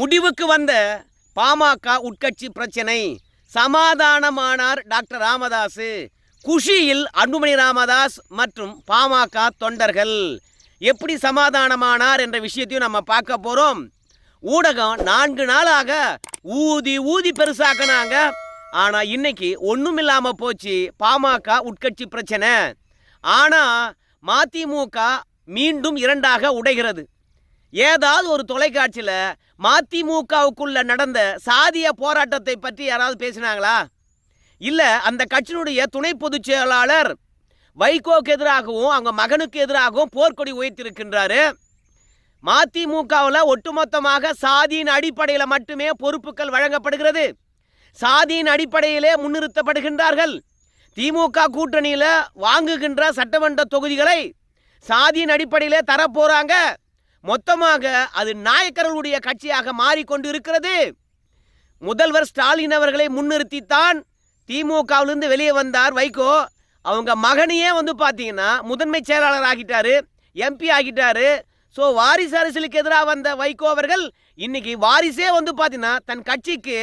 முடிவுக்கு வந்த பாமக உட்கட்சி பிரச்சனை. சமாதானமானார் டாக்டர் ராமதாஸ் குஷியில் அன்புமணி ராமதாஸ் மற்றும் பாமக தொண்டர்கள். எப்படி சமாதானமானார் என்ற விஷயத்தையும் நம்ம பார்க்க போறோம். ஊடகம் நான்கு நாளாக ஊதி ஊதி பெருசாக்குனாங்க. ஆனா இன்னைக்கு ஒன்றும் இல்லாம போச்சு பாமக உட்கட்சி பிரச்சனை. ஆனா மதிமுக மீண்டும் இரண்டாக உடைகிறது. ஏதாவது ஒரு தொலைக்காட்சியில் மதிமுகவுக்குள்ள நடந்த சாதிய போராட்டத்தை பற்றி யாராவது பேசினாங்களா? இல்லை அந்த கட்சியினுடைய துணை பொதுச் செயலாளர் வைகோக்கு எதிராகவும் அவங்க மகனுக்கு எதிராகவும் போர்க்கொடி உயர்த்திருக்கின்றாரு மதிமுகவில் ஒட்டுமொத்தமாக சாதியின் அடிப்படையில் மட்டுமே பொறுப்புகள் வழங்கப்படுகிறது. சாதியின் அடிப்படையிலே முன்னிறுத்தப்படுகின்றார்கள். திமுக கூட்டணியில் வாங்குகின்ற சட்டமன்ற தொகுதிகளை சாதியின் அடிப்படையிலே தரப்போறாங்க. மொத்தமாக அது நாயக்கர்களுடைய கட்சியாக மாறிக்கொண்டு இருக்கிறது முதல்வர் ஸ்டாலின் அவர்களை முன்னிறுத்தித்தான் திமுகவிலிருந்து வெளியே வந்தார் வைகோ. அவங்க மகனையே வந்து பார்த்தீங்கன்னா முதன்மை செயலாளர் ஆகிட்டாரு எம்பி ஆகிட்டாரு. ஸோ வாரிசு அரசியலுக்கு எதிராக வந்த வைகோ அவர்கள் இன்னைக்கு வாரிசே வந்து பார்த்தீங்கன்னா தன் கட்சிக்கு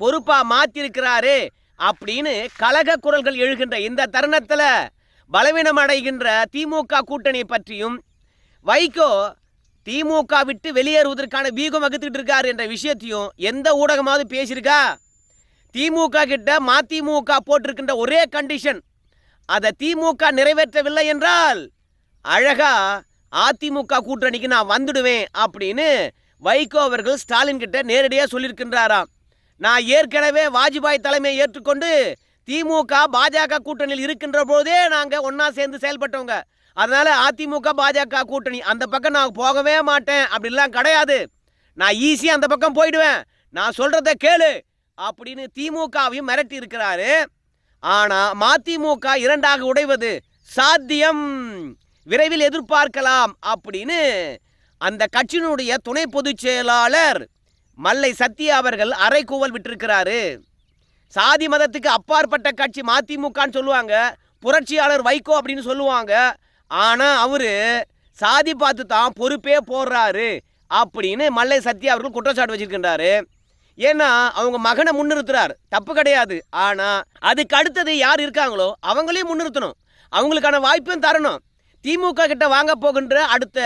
பொறுப்பாக மாற்றிருக்கிறாரு அப்படின்னு கலக குரல்கள் எழுகின்ற இந்த தருணத்தில் பலவீனம் அடைகின்ற திமுக கூட்டணி பற்றியும் வைகோ திமுக விட்டு வெளியேறுவதற்கான வீகம் வகுத்துட்டு இருக்காரு என்ற விஷயத்தையும் எந்த ஊடகமாவது பேசியிருக்கா? திமுக கிட்ட மதிமுக போட்டிருக்கின்ற ஒரே கண்டிஷன் அதை திமுக நிறைவேற்றவில்லை என்றால் அழகா அதிமுக கூட்டணிக்கு நான் வந்துடுவேன் அப்படின்னு வைகோ அவர்கள் ஸ்டாலின் கிட்ட நேரடியாக சொல்லியிருக்கின்றாராம். நான் ஏற்கனவே வாஜ்பாய் தலைமையை ஏற்றுக்கொண்டு திமுக பாஜக கூட்டணியில் இருக்கின்ற போதே நாங்கள் ஒன்றா சேர்ந்து செயல்பட்டவங்க. அதனால் அதிமுக பாஜக கூட்டணி அந்த பக்கம் நான் போகவே மாட்டேன். அப்படிலாம் கிடையாது. நான் ஈஸியாக அந்த பக்கம் போயிடுவேன். நான் சொல்கிறத கேளு அப்படின்னு திமுகவையும் மிரட்டி இருக்கிறாரு. ஆனால் மதிமுக இரண்டாக உடைவது சாத்தியம். விரைவில் எதிர்பார்க்கலாம் அப்படின்னு அந்த கட்சியினுடைய துணை பொதுச் செயலாளர் மல்லை சத்யா அவர்கள் அரைக்கூவல் விட்டிருக்கிறாரு. சாதி மதத்துக்கு அப்பாற்பட்ட கட்சி மதிமுகன்னு சொல்லுவாங்க. புரட்சியாளர் வைகோ அப்படின்னு சொல்லுவாங்க. ஆனால் அவர் சாதி பார்த்து தான் பொறுப்பே போடுறாரு அப்படின்னு மல்லை சத்யா அவர்கள் குற்றச்சாட்டு வச்சிருக்கின்றாரு. ஏன்னா அவங்க மகனை முன்னிறுத்துறார். தப்பு கிடையாது. ஆனால் அதுக்கு அடுத்தது யார் இருக்காங்களோ அவங்களையும் முன்னிறுத்தணும். அவங்களுக்கான வாய்ப்பும் தரணும். திமுக கிட்ட வாங்க போகின்ற அடுத்த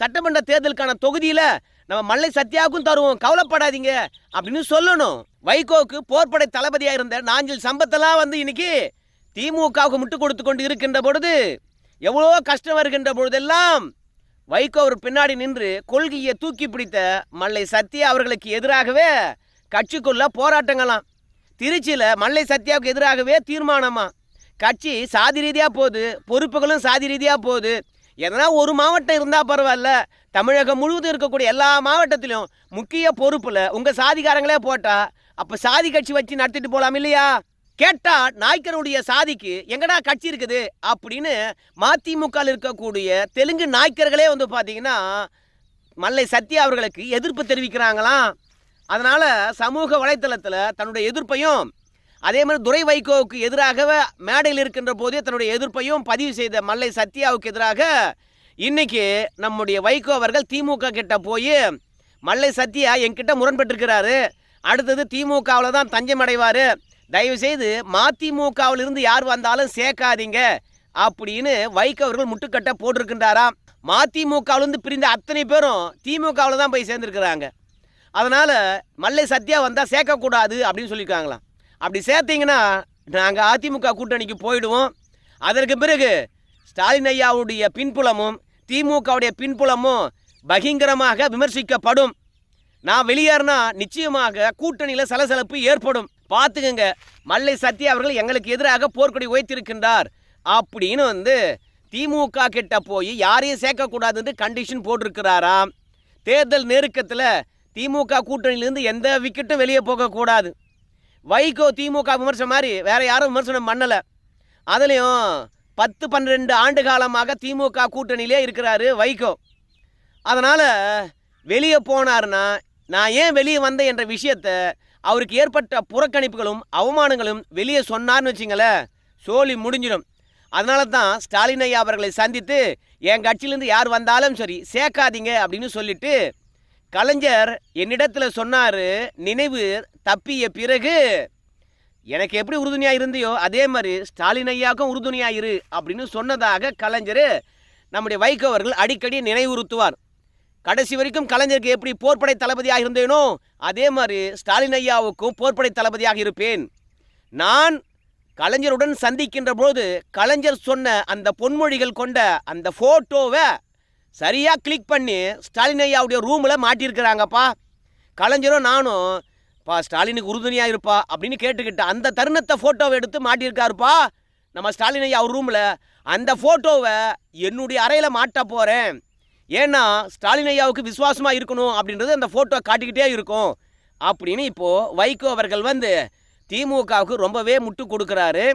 சட்டமன்ற தேர்தலுக்கான தொகுதியில் நம்ம மல்லை சத்யாவுக்கும் தருவோம். கவலைப்படாதீங்க. அப்படின்னு சொல்லணும். வைகோவுக்கு போர்ப்படை தளபதியாக இருந்த நாஞ்சில் சம்பத்தெல்லாம் வந்து இன்னைக்கு திமுகவுக்கு முட்டு கொடுத்து கொண்டு இருக்கின்ற பொழுது எவ்வளோ கஷ்டம் வருகின்ற பொழுதெல்லாம் வைகோ அவர் பின்னாடி நின்று கொள்கையை தூக்கி பிடித்த மல்லை சத்யா அவர்களுக்கு எதிராகவே கட்சிக்குள்ள போராட்டங்களாம். திருச்சியில் மல்லை சத்யாவுக்கு எதிராகவே தீர்மானமா. கட்சி சாதி ரீதியாக போகுது பொறுப்புகளும் சாதி ரீதியாக போகுது. எதனா ஒரு மாவட்டம் இருந்தால் பரவாயில்ல தமிழகம் முழுவதும் இருக்கக்கூடிய எல்லா மாவட்டத்திலும் முக்கிய பொறுப்பில் உங்கள் சாதிக்காரங்களே போட்டால் அப்போ சாதி கட்சி வச்சு நடத்திட்டு போகலாம் இல்லையா? கேட்டா நாய்க்கருடைய சாதிக்கு எங்கடா கட்சி இருக்குது? அப்படின்னு மதிமுகவில் இருக்கக்கூடிய தெலுங்கு நாய்க்கர்களே வந்து பார்த்தீங்கன்னா மல்லை சத்யா அவர்களுக்கு எதிர்ப்பு தெரிவிக்கிறாங்களாம். அதனால் சமூக வலைத்தளத்தில் தன்னுடைய எதிர்ப்பையும் அதே மாதிரி துரை வைகோவுக்கு எதிராக மேடையில் இருக்கின்ற போதே தன்னுடைய எதிர்ப்பையும் பதிவு செய்த மல்லை சத்யாவுக்கு எதிராக இன்னைக்கு நம்முடைய வைகோ அவர்கள் திமுக கிட்ட போய் மல்லை சத்யா என்கிட்ட முரண்பட்டிருக்கிறாரு. அடுத்தது திமுகவில் தான் தஞ்சம் அடைவார். தயவுசெய்து மதிமுகவில் இருந்து யார் வந்தாலும் சேர்க்காதீங்க அப்படின்னு வைகோ அவர்கள் முட்டுக்கட்டை போட்டிருக்கின்றாராம். மதிமுகவிலிருந்து பிரிந்த அத்தனை பேரும் திமுகவில் தான் போய் சேர்ந்துருக்கிறாங்க. அதனால் மல்லை சத்யா வந்தால் சேர்க்கக்கூடாது அப்படின்னு சொல்லியிருக்காங்களாம். அப்படி சேர்த்தீங்கன்னா நாங்கள் அதிமுக கூட்டணிக்கு போயிடுவோம். அதற்கு பிறகு ஸ்டாலின் ஐயாவுடைய பின்புலமும் திமுகவுடைய பின்புலமும் பகிங்கரமாக விமர்சிக்கப்படும். நான் வெளியேறினா நிச்சயமாக கூட்டணியில் சலசலப்பு ஏற்படும். பார்த்துக்கங்க மல்லை சத்யா அவர்கள் எங்களுக்கு எதிராக போர்க்கொடி உயர்த்திருக்கின்றார் அப்படின்னு வந்து திமுக கிட்ட போய் யாரையும் சேர்க்கக்கூடாதுன்னு கண்டிஷன் போட்டிருக்கிறாராம். தேர்தல் நெருக்கத்தில் திமுக கூட்டணியிலேருந்து எந்த விக்கெட்டும் வெளியே போகக்கூடாது. வைகோ திமுக விமர்சனம் மாதிரி வேறு யாரும் விமர்சனம் பண்ணலை. அதுலேயும் பத்து பன்னிரெண்டு ஆண்டு காலமாக திமுக கூட்டணியிலே இருக்கிறாரு வைகோ. அதனால் வெளியே போனாருன்னா நான் ஏன் வெளியே வந்தேன் என்ற விஷயத்த அவருக்கு ஏற்பட்ட புறக்கணிப்புகளும் அவமானங்களும் வெளியே சொன்னார்னு வச்சிங்களேன் சோலி முடிஞ்சிடும். அதனால தான் ஸ்டாலின் ஐயா அவர்களை சந்தித்து என் கட்சியிலேருந்து யார் வந்தாலும் சரி சேர்க்காதீங்க அப்படின்னு சொல்லிட்டு கலைஞர் என்னிடத்தில் சொன்னார் நினைவு தப்பிய பிறகு எனக்கு எப்படி உறுதுணையாக இருந்தியோ அதே மாதிரி ஸ்டாலின் ஐயாவுக்கும் உறுதுணையாக இரு அப்படின்னு சொன்னதாக கலைஞர் நம்முடைய வைகோ அவர்கள் அடிக்கடி நினைவுறுத்துவார். கடைசி வரைக்கும் கலைஞருக்கு எப்படி போர்ப்படை தளபதியாக இருந்தேனோ அதே மாதிரி ஸ்டாலின் ஐயாவுக்கும் போர்ப்படை தளபதியாக இருப்பேன். நான் கலைஞருடன் சந்திக்கின்ற போது கலைஞர் சொன்ன அந்த பொன்மொழிகள் கொண்ட அந்த ஃபோட்டோவை சரியாக கிளிக் பண்ணி ஸ்டாலின் ஐயாவுடைய ரூமில் மாட்டியிருக்கிறாங்கப்பா. கலைஞரும் நானும் பா ஸ்டாலினுக்கு உறுதுணையாக இருப்பா அப்படின்னு கேட்டுக்கிட்ட அந்த தருணத்தை ஃபோட்டோவை எடுத்து மாட்டியிருக்காருப்பா. நம்ம ஸ்டாலின் ஐயா அவர் ரூமில் அந்த ஃபோட்டோவை என்னுடைய அறையில் மாட்ட போகிறேன் ஏன்னா ஸ்டாலின் ஐயாவுக்கு விசுவாசமாக இருக்கணும் அப்படின்றது அந்த ஃபோட்டோ காட்டிக்கிட்டே இருக்கும். அப்படின்னு இப்போது வைகோ அவர்கள் வந்து திமுகவுக்கு ரொம்பவே முட்டு கொடுக்குறாரு.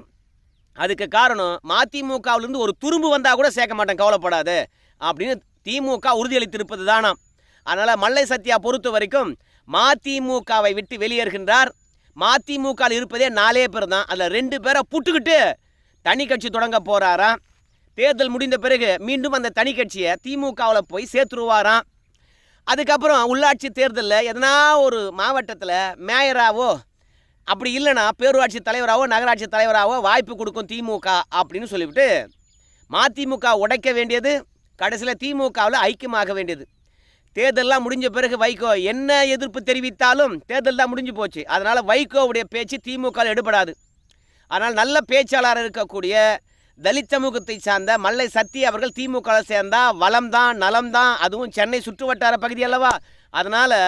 அதுக்கு காரணம் மதிமுகவிலேருந்து ஒரு துரும்பு வந்தால் கூட சேர்க்க மாட்டேன் கவலைப்படாது. அப்படின்னு திமுக உறுதியளித்திருப்பது தானாம் அதனால் மல்லை சத்யா பொறுத்த வரைக்கும் மதிமுகவை விட்டு வெளியேறுகின்றார். மதிமுகவில் இருப்பதே நாலே பேர் தான். அதில் ரெண்டு பேரை புட்டுக்கிட்டு தனி கட்சி தொடங்க போகிறாராம் தேர்தல் முடிந்த பிறகு மீண்டும் அந்த தனி கட்சியை திமுகவில் போய் சேர்த்துருவாராம் அதுக்கப்புறம் உள்ளாட்சி தேர்தலில் எதனா ஒரு மாவட்டத்தில் மேயராவோ அப்படி இல்லைன்னா பேரூராட்சி தலைவராகவோ நகராட்சி தலைவராகவோ வாய்ப்பு கொடுக்கும் திமுக அப்படின்னு சொல்லிவிட்டு மதிமுக உடைக்க வேண்டியது கடைசியில் திமுகவில் ஐக்கியமாக வேண்டியது. தேர்தல்லாம் முடிஞ்ச பிறகு வைகோ என்ன எதிர்ப்பு தெரிவித்தாலும் தேர்தல் தான் முடிஞ்சு போச்சு. அதனால் வைகோவுடைய பேச்சு திமுக எடுபடாது. ஆனால் நல்ல பேச்சாளர் இருக்கக்கூடிய தலித் சமூகத்தை சார்ந்த மல்லை சத்தி அவர்கள் திமுக சேர்ந்தா வளம் தான் அதுவும் சென்னை சுற்றுவட்டார பகுதி அல்லவா? அதனால்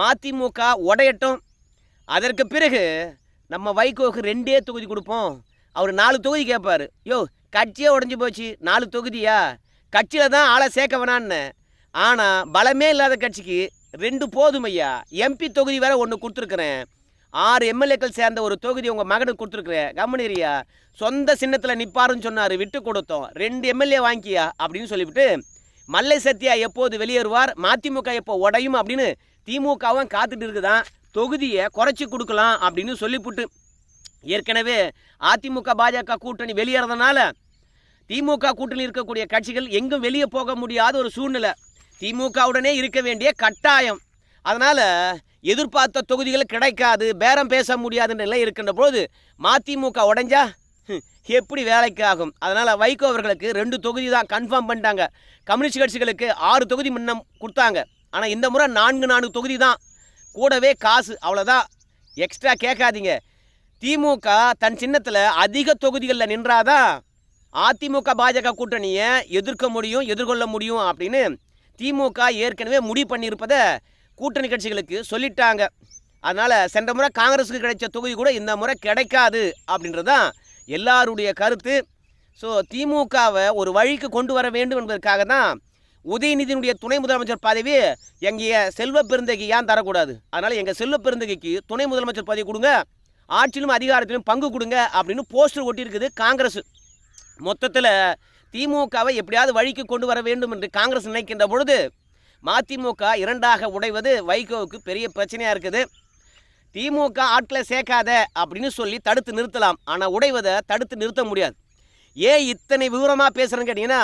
மதிமுக உடையட்டும். அதற்கு பிறகு நம்ம வைகோவுக்கு ரெண்டே தொகுதி கொடுப்போம். அவர் நாலு தொகுதி கேட்பார் யோ கட்சியே உடஞ்சி போச்சு. நாலு தொகுதியா? கட்சியில் தான் ஆளை சேர்க்க வேணான்னு. ஆனால் பலமே இல்லாத கட்சிக்கு ரெண்டு போதும் ஐயா. எம்பி தொகுதி வேற ஒன்று கொடுத்துருக்குறேன். ஆறு எம்எல்ஏக்கள் சேர்ந்த ஒரு தொகுதி உங்கள் மகனுக்கு கொடுத்துருக்குறேன். கம்மனிரியா சொந்த சின்னத்தில் நிற்பாருன்னு சொன்னார் விட்டு கொடுத்தோம். ரெண்டு எம்எல்ஏ வாங்கிக்கியா? அப்படின்னு சொல்லிவிட்டு மல்லை சத்யா எப்போது வெளியேறுவார்? மதிமுக எப்போ உடையும் அப்படின்னு திமுகவும் காத்துட்டு இருக்குதான். தொகுதியை குறைச்சி கொடுக்கலாம் அப்படின்னு சொல்லிவிட்டு ஏற்கனவே அதிமுக பாஜக கூட்டணி வெளியேறதுனால திமுக கூட்டணி இருக்கக்கூடிய கட்சிகள் எங்கும் வெளியே போக முடியாத ஒரு சூழ்நிலை. திமுகவுடனே இருக்க வேண்டிய கட்டாயம். அதனால் எதிர்பார்த்த தொகுதிகள் கிடைக்காது பேரம் பேச முடியாதுன்ற நிலை இருக்கின்ற போது மதிமுக உடஞ்சா எப்படி வேலைக்கு ஆகும்? அதனால் வைகோ அவர்களுக்கு ரெண்டு தொகுதி தான் கன்ஃபார்ம் பண்ணிட்டாங்க. கம்யூனிஸ்ட் கட்சிகளுக்கு ஆறு தொகுதி முன்னம் கொடுத்தாங்க. ஆனால் இந்த முறை நான்கு நான்கு தொகுதி தான். கூடவே காசு அவ்வளோதான் எக்ஸ்ட்ரா கேட்காதீங்க. திமுக தன் சின்னத்தில் அதிக தொகுதிகளில் நின்றாதான் அதிமுக பாஜக கூட்டணியை எதிர்க்க முடியும் எதிர்கொள்ள முடியும் அப்படின்னு திமுக ஏற்கனவே முடிவு பண்ணியிருப்பதை கூட்டணி கட்சிகளுக்கு சொல்லிட்டாங்க. அதனால் சென்ற முறை காங்கிரஸுக்கு கிடைச்ச தொகுதி கூட இந்த முறை கிடைக்காது அப்படின்றது தான் எல்லாருடைய கருத்து. ஸோ திமுகவை ஒரு வழிக்கு கொண்டு வர வேண்டும் என்பதற்காக தான் உதயநிதியினுடைய துணை முதலமைச்சர் பதவி எங்கள் செல்வ பெருந்தகி ஏன் தரக்கூடாது? அதனால் எங்கள் செல்வ பெருந்தகைக்கு துணை முதலமைச்சர் பதவி கொடுங்க ஆட்சியிலும் அதிகாரத்திலும் பங்கு கொடுங்க அப்படின்னு போஸ்டர் ஒட்டியிருக்குது காங்கிரஸ். மொத்தத்தில் திமுகவை எப்படியாவது வழிக்கு கொண்டு வர வேண்டும் என்று காங்கிரஸ் நினைக்கின்ற பொழுது மதிமுக இரண்டாக உடைவது வைகோவுக்கு பெரிய பிரச்சனையாக இருக்குது. திமுக ஆட்களை சேர்க்காத அப்படின்னு சொல்லி தடுத்து நிறுத்தலாம். ஆனால் உடைவதை தடுத்து நிறுத்த முடியாது. ஏன் இத்தனை விவரமாக பேசுகிறேன்னு கேட்டிங்கன்னா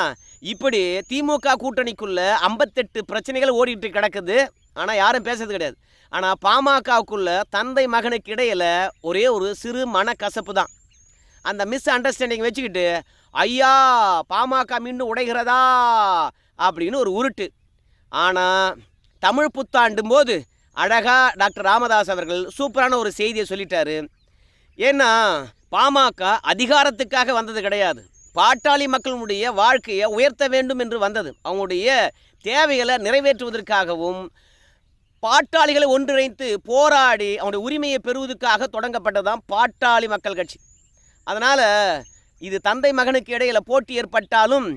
இப்படி திமுக கூட்டணிக்குள்ளே ஐம்பத்தெட்டு பிரச்சனைகள் ஓடிட்டு கிடக்குது. ஆனால் யாரும் பேசுறது கிடையாது. ஆனால் பாமகவுக்குள்ள தந்தை மகனுக்கு இடையில் ஒரே ஒரு சிறு மனக்கசப்பு தான். அந்த மிஸ் அண்டர்ஸ்டாண்டிங் வச்சுக்கிட்டு ஐயா பாமக மீண்டும் உடைகிறதா? அப்படின்னு ஒரு உருட்டு. ஆனால் தமிழ் புத்தாண்டும் போது அழகாக டாக்டர் ராமதாஸ் அவர்கள் சூப்பரான ஒரு செய்தியை சொல்லிட்டாரு. ஏன்னா பாமக அதிகாரத்துக்காக வந்தது கிடையாது. பாட்டாளி மக்களுடைய வாழ்க்கையை உயர்த்த வேண்டும் என்று வந்தது. அவங்களுடைய தேவைகளை நிறைவேற்றுவதற்காகவும் பாட்டாளிகளை ஒன்றிணைத்து போராடி அவனுடைய உரிமையை பெறுவதற்காக தொடங்கப்பட்டதுதான் பாட்டாளி மக்கள் கட்சி. அதனால் இது தந்தை மகனுக்கு இடையில் போட்டி ஏற்பட்டாலும்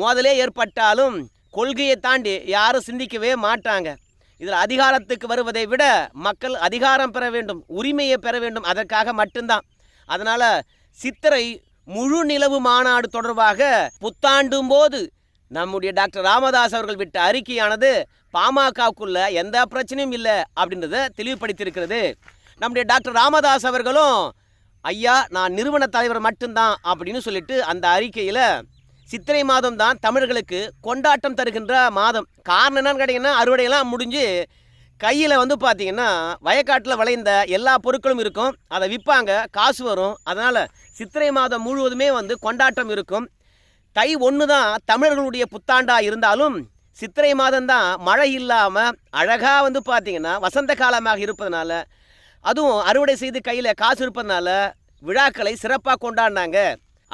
மோதலே ஏற்பட்டாலும் கொள்கையை தாண்டி யாரும் சிந்திக்கவே மாட்டாங்க. இதில் அதிகாரத்துக்கு வருவதை விட மக்கள் அதிகாரம் பெற வேண்டும் உரிமையை பெற வேண்டும் அதற்காக மட்டும்தான். அதனால் சித்திரை முழு நிலவு மாநாடு தொடர்பாக புத்தாண்டும் போது நம்முடைய டாக்டர் ராமதாஸ் அவர்கள் விட்ட அறிக்கையானது பாமகவுக்குள்ள எந்த பிரச்சனையும் இல்லை அப்படின்றத தெளிவுபடுத்தியிருக்கிறது. நம்முடைய டாக்டர் ராமதாஸ் அவர்களும் ஐயா நான் நிறுவன தலைவர் மட்டும்தான் அப்படின்னு சொல்லிட்டு அந்த அறிக்கையில் சித்திரை மாதம் தான் தமிழர்களுக்கு கொண்டாட்டம் தருகின்ற மாதம். காரணம் என்னன்னு கேட்டிங்கன்னா அறுவடையெல்லாம் முடிஞ்சு கையில் வந்து பார்த்தீங்கன்னா வயக்காட்டில் விளைந்த எல்லா பொருட்களும் இருக்கும். அதை விற்பாங்க காசு வரும். அதனால் சித்திரை மாதம் முழுவதுமே வந்து கொண்டாட்டம் இருக்கும். தை ஒன்று தான் தமிழர்களுடைய புத்தாண்டாக இருந்தாலும் சித்திரை மாதம் தான் மழை இல்லாமல் அழகாக வந்து பார்த்திங்கன்னா வசந்த காலமாக இருப்பதனால அதுவும் அறுவடை செய்து கையில் காசு இருப்பதனால விழாக்களை சிறப்பாக கொண்டாடினாங்க.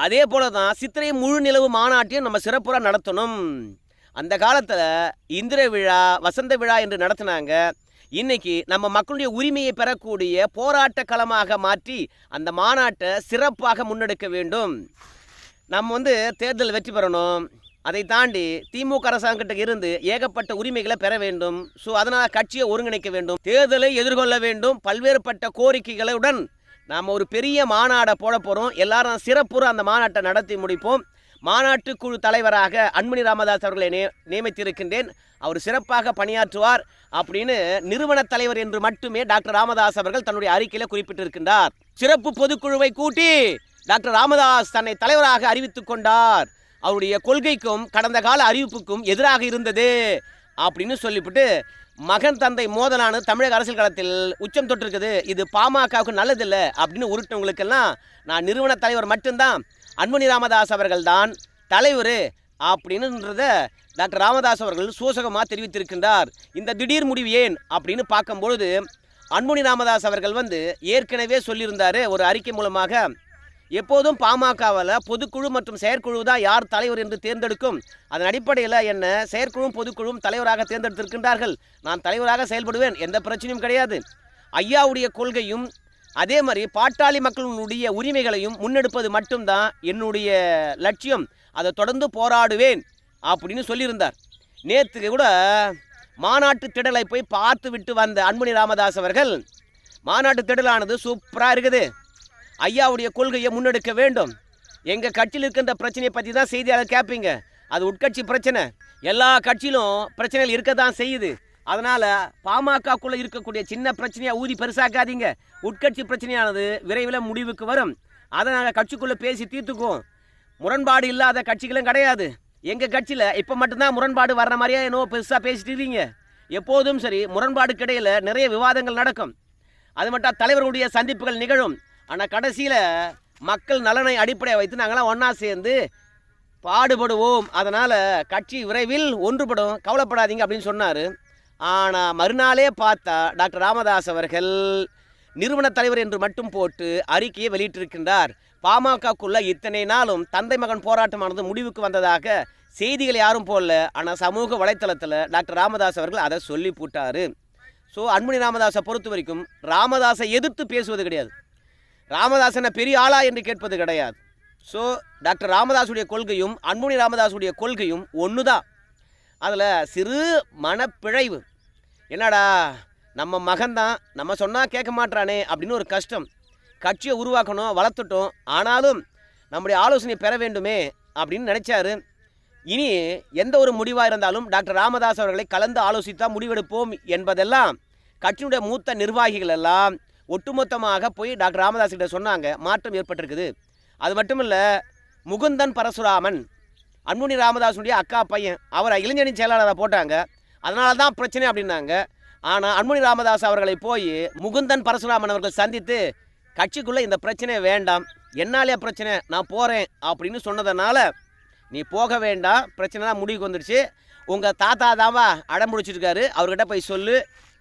அதே போல தான் சித்திரை முழு நிலவு மாநாட்டையும் நம்ம சிறப்புற நடத்தணும். அந்த காலத்தில் இந்திர விழா வசந்த விழா என்று நடத்தினாங்க. இன்னைக்கு நம்ம மக்களுடைய உரிமையை பெறக்கூடிய போராட்ட களமாக மாற்றி அந்த மாநாட்டை சிறப்பாக முன்னெடுக்க வேண்டும். நம்ம வந்து தேர்தல் வெற்றி பெறணும். அதை தாண்டி திமுக அரசாங்கத்திட்ட இருந்து ஏகப்பட்ட உரிமைகளை பெற வேண்டும். ஸோ அதனால் கட்சியை ஒருங்கிணைக்க வேண்டும். தேர்தலை எதிர்கொள்ள வேண்டும். பல்வேறுபட்ட கோரிக்கைகளுடன் நாம் ஒரு பெரிய மாநாடை போட போகிறோம் எல்லாரும் சிறப்புற அந்த மாநாட்டை நடத்தி முடிப்போம். மாநாட்டு குழு தலைவராக அன்மணி ராமதாஸ் அவர்களை நே நியமித்திருக்கின்றேன். அவர் சிறப்பாக பணியாற்றுவார் அப்படின்னு நிறுவன தலைவர் என்று மட்டுமே டாக்டர் ராமதாஸ் அவர்கள் தன்னுடைய அறிக்கையில் குறிப்பிட்டிருக்கின்றார். சிறப்பு பொதுக்குழுவை கூட்டி டாக்டர் ராமதாஸ் தன்னை தலைவராக அறிவித்துக் கொண்டார். அவருடைய கொள்கைக்கும் கடந்த கால அறிவிப்புக்கும் எதிராக இருந்தது அப்படின்னு சொல்லிவிட்டு மகன் தந்தை மோதலானது தமிழக அரசியல் களத்தில் உச்சம் தொட்டிருக்குது. இது பாமகவுக்கு நல்லதில்லை அப்படின்னு உருட்டவங்களுக்கெல்லாம் நான் நிறுவன தலைவர் மட்டும்தான் அன்புனி ராமதாஸ் அவர்கள் தான் தலைவர் அப்படின்னுன்றத டாக்டர் ராமதாஸ் அவர்கள் சூசகமாக தெரிவித்திருக்கின்றார். இந்த திடீர் முடிவு ஏன் அப்படின்னு பார்க்கும்பொழுது அன்புமணி ராமதாஸ் அவர்கள் வந்து ஏற்கனவே சொல்லியிருந்தார் ஒரு அறிக்கை மூலமாக எப்போதும் பாமகவில் பொதுக்குழு மற்றும் செயற்குழு தான் யார் தலைவர் என்று தேர்ந்தெடுக்கும். அதன் அடிப்படையில் என்ன? செயற்குழுவும் பொதுக்குழுவும் தலைவராக தேர்ந்தெடுத்திருக்கின்றார்கள். நான் தலைவராக செயல்படுவேன். எந்த பிரச்சனையும் கிடையாது. ஐயாவுடைய கொள்கையும் அதே மாதிரி பாட்டாளி மக்களுடைய உரிமைகளையும் முன்னெடுப்பது மட்டும்தான் என்னுடைய லட்சியம். அதை தொடர்ந்து போராடுவேன் அப்படின்னு சொல்லியிருந்தார். நேற்றுக்கு கூட மாநாட்டு திடலை போய் பார்த்து விட்டு வந்த அன்புனி ராமதாஸ் அவர்கள் மாநாட்டு திடலானது சூப்பராக இருக்குது. ஐயாவுடைய கொள்கையை முன்னெடுக்க வேண்டும். எங்கள் கட்சியில் இருக்கின்ற பிரச்சனையை பற்றி தான் செய்தியாளர் கேட்பீங்க அது உட்கட்சி பிரச்சனை. எல்லா கட்சியிலும் பிரச்சனைகள் இருக்க தான் செய்யுது. அதனால் பாமகக்குள்ளே இருக்கக்கூடிய சின்ன பிரச்சனையை ஊதி பெருசாக்காதீங்க. உட்கட்சி பிரச்சனையானது விரைவில் முடிவுக்கு வரும். அதை நாங்கள் கட்சிக்குள்ளே பேசி தீர்த்துக்குவோம். முரண்பாடு இல்லாத கட்சிகளும் கிடையாது. எங்கள் கட்சியில் இப்போ மட்டும்தான் முரண்பாடு வர்ற மாதிரியே என்னவோ பெருசாக பேசிட்டு இருக்கீங்க. எப்போதும் சரி முரண்பாடு கிடையில் நிறைய விவாதங்கள் நடக்கும். அது மட்டும் தலைவர்களுடைய சந்திப்புகள் நிகழும். ஆனால் கடைசியில் மக்கள் நலனை அடிப்படையாக வைத்து நாங்களாம் ஒன்றா சேர்ந்து பாடுபடுவோம். அதனால் கட்சி விரைவில் ஒன்றுபடும். கவலைப்படாதீங்க அப்படின்னு சொன்னார். ஆனால் மறுநாளே பார்த்தா டாக்டர் ராமதாஸ் அவர்கள் நிறுவன தலைவர் என்று மட்டும் போட்டு அறிக்கையை வெளியிட்டிருக்கின்றார். பாமகக்குள்ள இத்தனை நாளும் தந்தை மகன் போராட்டமானது முடிவுக்கு வந்ததாக செய்திகள் யாரும் போடல. ஆனால் சமூக வலைத்தளத்தில் டாக்டர் ராமதாஸ் அவர்கள் அதை சொல்லி போட்டார். ஸோ அன்புமணி ராமதாஸை பொறுத்த வரைக்கும் ராமதாஸை எதிர்த்து பேசுவது கிடையாது. ராமதாசனை பெரிய ஆளா என்று கேட்பது கிடையாது. ஸோ டாக்டர் ராமதாஸுடைய கொள்கையும் அன்புமணி ராமதாஸுடைய கொள்கையும் ஒன்று தான் அதில் சிறு மனப்பிழைவு. என்னடா நம்ம மகன்தான் நம்ம சொன்னால் கேட்க மாட்டானே அப்படின்னு ஒரு கஷ்டம். கட்சியை உருவாக்கணும் வளர்த்துட்டோம் ஆனாலும் நம்முடைய ஆலோசனை பெற வேண்டுமே அப்படின்னு நினச்சாரு. இனி எந்த ஒரு முடிவாக இருந்தாலும் டாக்டர் ராமதாஸ் அவர்களை கலந்து ஆலோசித்தா முடிவெடுப்போம் என்பதெல்லாம் கட்சியினுடைய மூத்த நிர்வாகிகள் எல்லாம் ஒட்டுமொத்தமாக போய் டாக்டர் ராமதாஸ் கிட்ட சொன்னாங்க மாற்றம் ஏற்பட்டிருக்குது. அது மட்டும் இல்லை முகுந்தன் பரசுராமன் அன்புமணி ராமதாஸுடைய அக்கா பையன் அவரை இளைஞனின் செயலாளராக போட்டாங்க. அதனால தான் பிரச்சனை அப்படின்னாங்க. ஆனால் அன்புமணி ராமதாஸ் அவர்களை போய் முகுந்தன் பரசுராமன் அவர்கள் சந்தித்து கட்சிக்குள்ளே இந்த பிரச்சனை வேண்டாம். என்னாலே பிரச்சனை? நான் போகிறேன் அப்படின்னு சொன்னதுனால நீ போக வேண்டாம். பிரச்சனைலாம் முடிவுக்கு வந்துடுச்சு உங்கள் தாத்தா தான்வா அடம் பிடிச்சிருக்காரு. அவர்கிட்ட போய் சொல்லு.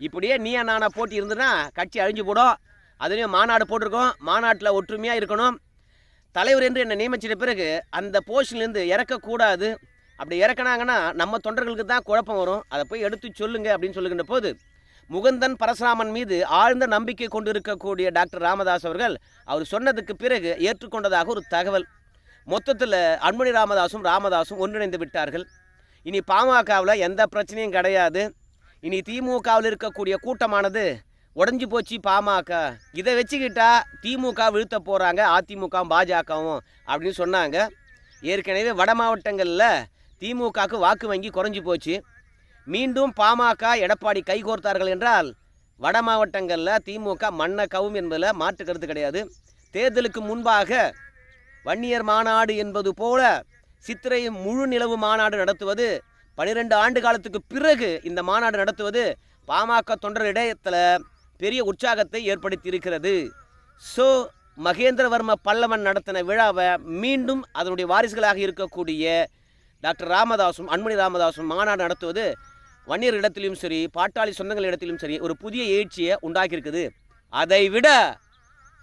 இப்படியே நீயா நானா போட்டி இருந்துன்னா கட்சி அழிஞ்சு போடும். அதுலேயும் மாநாடு போட்டிருக்கோம். மாநாட்டில் ஒற்றுமையாக இருக்கணும். தலைவர் என்று என்னை நியமிச்சிட்ட பிறகு அந்த போஸ்ட்லேருந்து இறக்கக்கூடாது. அப்படி இறக்குனாங்கன்னா நம்ம தொண்டர்களுக்கு தான் குழப்பம் வரும். அதை போய் எடுத்து சொல்லுங்க அப்படின்னு சொல்லுகின்ற போது முகுந்தன் பரசுராமன் மீது ஆழ்ந்த நம்பிக்கை கொண்டு இருக்கக்கூடிய டாக்டர் ராமதாஸ் அவர்கள் அவர் சொன்னதுக்கு பிறகு ஏற்றுக்கொண்டதாக ஒரு தகவல். மொத்தத்தில் அன்புமணி ராமதாசும் ராமதாசும் ஒன்றிணைந்து விட்டார்கள். இனி பாமகவில் எந்த பிரச்சனையும் கிடையாது. இனி திமுகவில் இருக்கக்கூடிய கூட்டமானது உடஞ்சி போச்சு பாமக. இதை வச்சுக்கிட்டா திமுக வீழ்த்த போகிறாங்க அதிமுகவும் பாஜகவும் அப்படின்னு சொன்னாங்க. ஏற்கனவே வட மாவட்டங்களில் திமுகவுக்கு வாக்கு வங்கி குறைஞ்சி போச்சு. மீண்டும் பாமக எடப்பாடி கைகோர்த்தார்கள் என்றால் வட மாவட்டங்களில் திமுக மண்ணை கவும் என்பதில் மாற்று கருத்து கிடையாது. தேர்தலுக்கு முன்பாக வன்னியர் மாநாடு என்பது போல சித்திரை முழு நிலவு மாநாடு நடத்துவது பனிரெண்டு ஆண்டு காலத்துக்கு பிறகு இந்த மாநாடு நடத்துவது பாமக தொண்டர் இடையத்தில் பெரிய உற்சாகத்தை ஏற்படுத்தி இருக்கிறது ஸோ மகேந்திரவர்ம பல்லவன் நடத்தின விழாவை மீண்டும் அதனுடைய வாரிசுகளாக இருக்கக்கூடிய டாக்டர் ராமதாசும் அன்மணி ராமதாசும் மாநாடு நடத்துவது வன்னியர் இடத்திலும் சரி பாட்டாளி சொந்தங்கள் இடத்திலும் சரி ஒரு புதிய எழுச்சியை உண்டாக்கியிருக்குது. அதை விட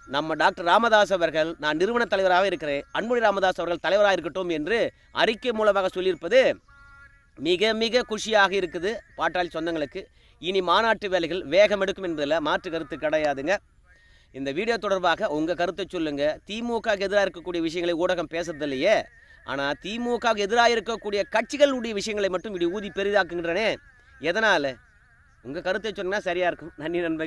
நம்ம டாக்டர் ராமதாஸ் அவர்கள் நான் நிறுவன தலைவராக இருக்கிறேன் அன்மொழி ராமதாஸ் அவர்கள் தலைவராக இருக்கட்டும் என்று அறிக்கை மூலமாக சொல்லியிருப்பது மிக மிக குஷியாக இருக்குது பாட்டாளி சொந்தங்களுக்கு. இனி மாநாட்டு வேலைகள் வேகம் எடுக்கும் என்பதில் மாற்று கருத்து கிடையாதுங்க. இந்த வீடியோ தொடர்பாக உங்கள் கருத்தை சொல்லுங்கள் திமுகவுக்கு எதிராக இருக்கக்கூடிய விஷயங்களை ஊடகம் பேசுறதில்லையே. ஆனால் திமுகவுக்கு எதிராக இருக்கக்கூடிய கட்சிகளுடைய விஷயங்களை மட்டும் இப்படி ஊதி பெரிதாக்குகின்றனே. எதனால்? உங்கள் கருத்தை சொன்னால் சரியாக இருக்கும். நன்றி நண்பர்